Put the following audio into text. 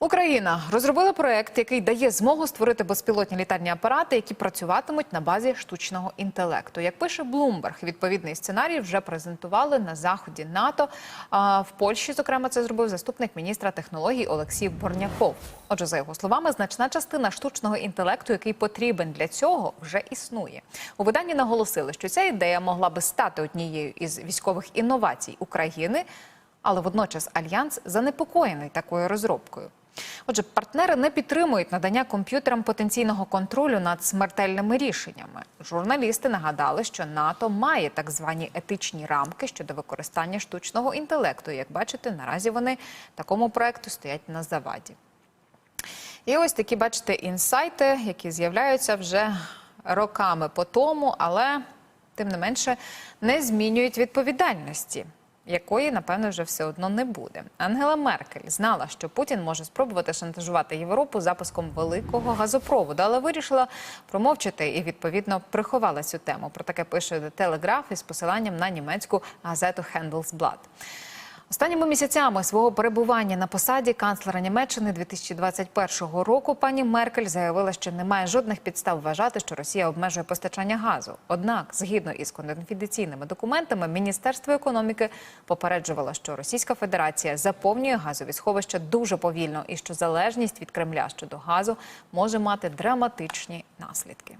Україна розробила проект, який дає змогу створити безпілотні літальні апарати, які працюватимуть на базі штучного інтелекту. Як пише Bloomberg, відповідний сценарій вже презентували на заході НАТО. А в Польщі, зокрема, це зробив заступник міністра технологій Олексій Борняков. Отже, за його словами, значна частина штучного інтелекту, який потрібен для цього, вже існує. У виданні наголосили, що ця ідея могла би стати однією із військових інновацій України. Але водночас альянс занепокоєний такою розробкою. Отже, партнери не підтримують надання комп'ютерам потенційного контролю над смертельними рішеннями. Журналісти нагадали, що НАТО має так звані етичні рамки щодо використання штучного інтелекту. Як бачите, наразі вони такому проекту стоять на заваді. І ось такі, бачите, інсайти, які з'являються вже роками по тому, але тим не менше не змінюють відповідальності. Якої, напевно, вже все одно не буде. Ангела Меркель знала, що Путін може спробувати шантажувати Європу запуском великого газопроводу, але вирішила промовчати і відповідно приховала цю тему. Про таке пише Телеграф із посиланням на німецьку газету Handelsblatt. Останніми місяцями свого перебування на посаді канцлера Німеччини 2021 року пані Меркель заявила, що немає жодних підстав вважати, що Росія обмежує постачання газу. Однак, згідно із конфіденційними документами, Міністерство економіки попереджувало, що Російська Федерація заповнює газові сховища дуже повільно і що залежність від Кремля щодо газу може мати драматичні наслідки.